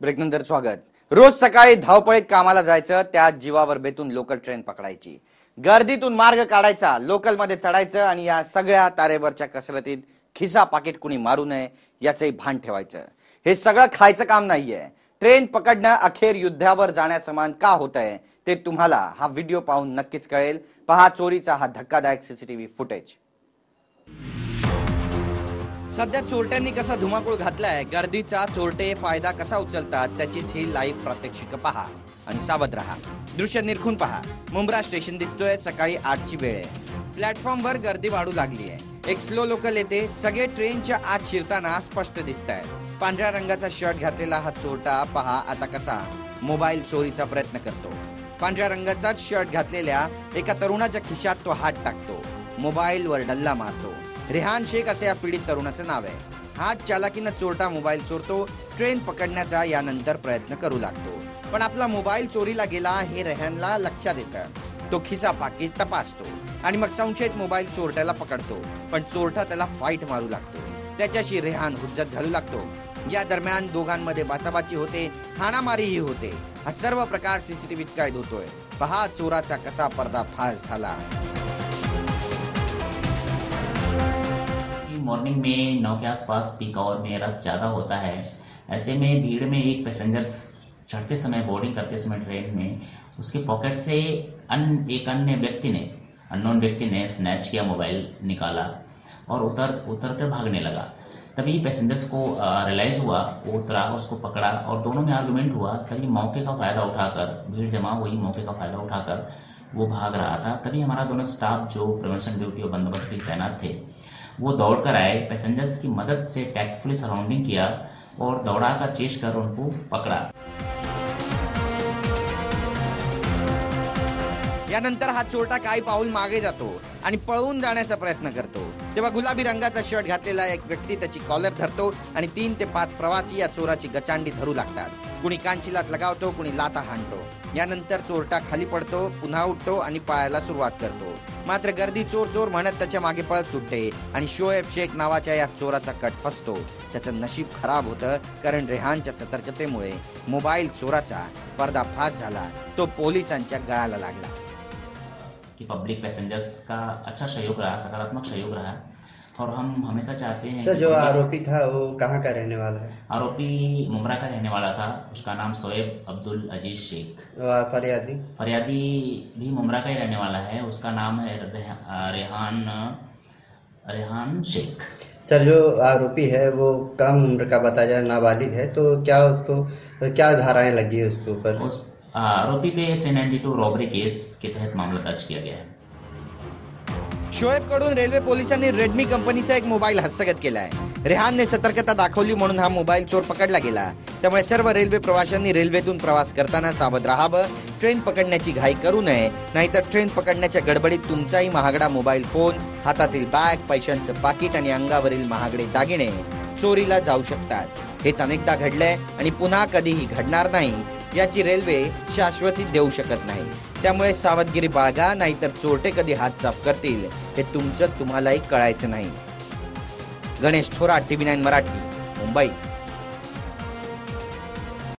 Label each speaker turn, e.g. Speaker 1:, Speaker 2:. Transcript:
Speaker 1: ब्रेकनंतर स्वागत. रोज सकाळी धावपळीत कामाला जायचं त्या जीवावर बेतून लोकल ट्रेन पकडायची. गर्दीतून मार्ग काढायचा लोकलमध्ये चढायचं आणि या सगळ्या तारेवरच्या कसरतीत खिसा पाकिट कुणी मारू नये याचंही भान ठेवायचं. हे सगळं खायचं काम नाहीये. ट्रेन पकडणं अखेर युद्धावर जाण्यासमान का होत आहे ते तुम्हाला हा व्हिडिओ पाहून नक्कीच कळेल. पहा चोरीचा हा धक्कादायक सीसीटीव्ही फुटेज सध्या चोरट्यांनी कसा धुमाकूळ घातलाय गर्दीचा चोरटे फायदा कसा उचलतात त्याचीच ही लाईव्ह प्रात्यक्षिक पहा आणि सावध राहा. दृश्य निरखून पहा. मुंब्रा स्टेशन दिसतोय सकाळी आठची वेळ आहे. प्लॅटफॉर्मवर गर्दी वाढू लागली आहे. एक स्लो लोकल येते सगळे ट्रेनच्या आत शिरताना स्पष्ट दिसत आहे पांढऱ्या रंगाचा शर्ट घातलेला हा चोरटा पहा आता कसा मोबाईल चोरीचा प्रयत्न करतो. पांढऱ्या रंगाचाच शर्ट घातलेल्या एका तरुणाच्या खिशात तो हात टाकतो. मोबाईलवर डल्ला मारतो. रेहान शेख असे या पीडित तरुणाचं नाव आहे. हात चालाकीनं चोरटा मोबाईल चोरतो ट्रेन पकडण्याचा यानंतर प्रयत्न करू लागतो. पण आपला मोबाईल चोरीला गेला हे रेहानला लक्षात येतं. तो खिसा पाकिट तपासतो आणि मग संशयित मोबाईल चोरट्याला पकडतो. पण चोरटा त्याला फाईट मारू लागतो. त्याच्याशी रेहान हुज्जत घालू लागतो. या दरम्यान दोघांमध्ये बाचाबाची होते हाणामारीही होते. हा सर्व प्रकार सीसीटीव्हीत कैद होतोय. पहा चोराचा कसा पर्दाफाश झाला.
Speaker 2: मॉर्निंग में नौ के आसपास पीक आवर में रश ज़्यादा होता है। ऐसे में भीड़ में एक पैसेंजर्स चढ़ते समय बोर्डिंग करते समय ट्रेन में उसके पॉकेट से अन, एक अन्य व्यक्ति ने अननोन व्यक्ति ने स्नैच किया मोबाइल निकाला और उतर उतर कर भागने लगा। तभी पैसेंजर्स को रियलाइज़ हुआ, वो उतरा, उसको पकड़ा और दोनों में आर्गूमेंट हुआ, तभी मौके का फ़ायदा उठाकर, भीड़ जमा हुई, मौके का फ़ायदा उठाकर वो भाग रहा था। तभी हमारा दोनों स्टाफ जो प्रिवेंशन ड्यूटी और बंदोबस्त के तैनात थे वो दौड़ कर आए पैसेंजर्स की मदद से टैक्टफुली सराउंडिंग किया और दौड़ा का चेस कर उनको पकड़ा।
Speaker 1: यानंतर हा चोरटा काही पाऊल मागे जातो आणि पळून जाण्याचा प्रयत्न करतो. तेव्हा गुलाबी रंगाचा शर्ट घातलेला एक व्यक्ती त्याची कॉलर धरतो आणि तीन ते पाच प्रवासी या चोराची गचांडी धरू लागतात. कुणी कांचीलात लगावतो कुणी लाता हाणतो. यानंतर चोरटा खाली पडतो पुन्हा उठतो आणि पळायला सुरुवात करतो. मात्र गर्दी चोर चोर म्हणत त्याच्यामागे पळत सुटते आणि शोएब शेख नावाच्या या चोराचा कट फसतो. त्याचं नशीब खराब होतं कारण रेहानच्या सतर्कतेमुळे मोबाईल चोराचा पर्दाफाश झाला. तो पोलिसांच्या गळाला लागला.
Speaker 2: कि पब्लिक पैसेंजर्स का अच्छा सहयोग रहा सकारात्मक सहयोग रहा। और हम हमेशा चाहते हैं
Speaker 3: सर जो आरोपी था वो कहाँ का रहने वाला है?
Speaker 2: आरोपी मुमरा का रहने वाला था उसका नाम शोएब अब्दुल अज़ीज़ शेख।
Speaker 3: फरियादी?
Speaker 2: फरियादी भी मुमरा का ही रहने वाला है उसका नाम है रेहान रेहान शेख।
Speaker 3: सर जो आरोपी है वो कम उम्र का बताया जाए नाबालिग है तो क्या उसको क्या धाराएँ लगी है उसके ऊपर?
Speaker 2: उस आरोपी पे 392 रॉबरी केस के तहत मामला दर्ज किया गया है।
Speaker 1: शोएबकडून रेल्वे पोलिसांनी रेडमी कंपनीचा एक मोबाईल हस्तगत केलाय. रेहानने सतर्कता दाखवली म्हणून हा मोबाईल चोर पकडला गेला. त्यामुळे सर्व रेल्वे प्रवाशांनी रेल्वेतून प्रवास करताना सावध राहावं ट्रेन पकडण्याची घाई करू नये नाहीतर ट्रेन पकडण्याच्या गडबडीत तुमचाही महागडा मोबाईल फोन हातातील बॅग पैशांचं पाकिट आणि अंगावरील महागडे दागिने चोरीला जाऊ शकतात. हेच अनेकदा घडलंय आणि पुन्हा कधीही घडणार नाही. याची रेल्वे शाश्वती देऊ शकत नाही. त्यामुळे सावधगिरी बाळगा नाहीतर चोरटे कधी हात चाप करतील हे तुमचं तुम्हालाही कळायचं नाही. Ganesh Thorat TV nine Marathi Mumbai.